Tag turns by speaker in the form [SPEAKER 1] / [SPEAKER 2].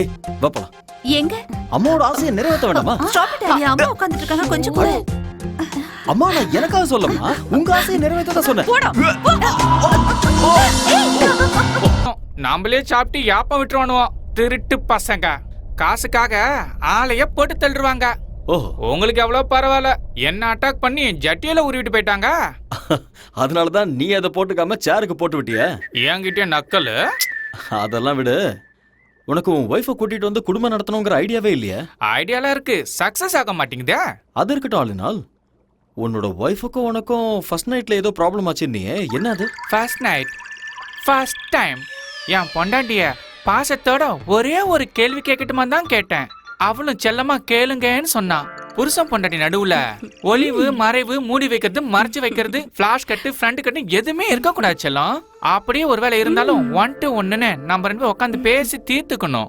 [SPEAKER 1] ஏய் வா போலாம்.
[SPEAKER 2] எங்க?
[SPEAKER 1] அம்மாவோட ஆசையை நிறைவேற்ற வேண்டாமா?
[SPEAKER 2] ஸ்டாப் இட் ஆலியா அம்மா உட்கார்ந்துட்டு இருக்காங்க கொஞ்சம் கூட.
[SPEAKER 1] அம்மா நான் எனக்காக சொல்லமா உங்க ஆசையை நிறைவேற்ற சொன்னேன்.
[SPEAKER 2] போடா.
[SPEAKER 3] நாமளே சாப்பிட்டு யாப்பம் விட்டுருவானுவோம் திருட்டு பசங்க. காசுக்காக ஆளைய போட்டு தள்ளுருவாங்க
[SPEAKER 1] ஓஹோ.
[SPEAKER 3] உங்களுக்கு எவ்வளவு பரவாயில்ல. என்ன அட்டாக் பண்ணி ஜட்டியில உருவிட்டு போயிட்டாங்க?
[SPEAKER 1] அதனால தான் நீ அதை போட்டுக்காம சேருக்கு போட்டு விட்டிய.
[SPEAKER 3] என்கிட்ட நக்கல்.
[SPEAKER 1] அதெல்லாம் விடு. உனக்கு உன் ஒய்ஃபை கூட்டிட்டு வந்து குடும்பம் நடத்தணுங்கிற ஐடியாவே இல்லையா?
[SPEAKER 3] ஐடியாலாம் இருக்கு. சக்சஸ் ஆக மாட்டேங்குதே.
[SPEAKER 1] அது இருக்கட்டும் ஆளுநாள் உன்னோட ஒய்ஃபுக்கும் உனக்கும் ஃபர்ஸ்ட் நைட்ல ஏதோ ப்ராப்ளம் ஆச்சு நீ என்ன அது?
[SPEAKER 3] ஃபர்ஸ்ட் நைட் ஃபர்ஸ்ட் டைம் என் பொண்டாட்டிய பாசத்தோட ஒரே ஒரு கேள்வி கேட்கட்டுமா தான் கேட்டேன். அவளும் செல்லமா கேளுங்கன்னு சொன்னான். புருஷன் பொண்டாட்டி நடுவுல ஒளிவு மறைவு மூடி வைக்கிறது மறைச்சு வைக்கிறது ஃபிளாஷ் கட்டு ஃப்ரண்ட் கட்டு எதுவுமே இருக்க கூடாது செல்லம். அப்படியே ஒருவேளை இருந்தாலும் ஒன் டு ஒன்னுன்னு நம்ம ரெண்டு பேரும் உட்காந்து பேசி தீர்த்துக்கணும்.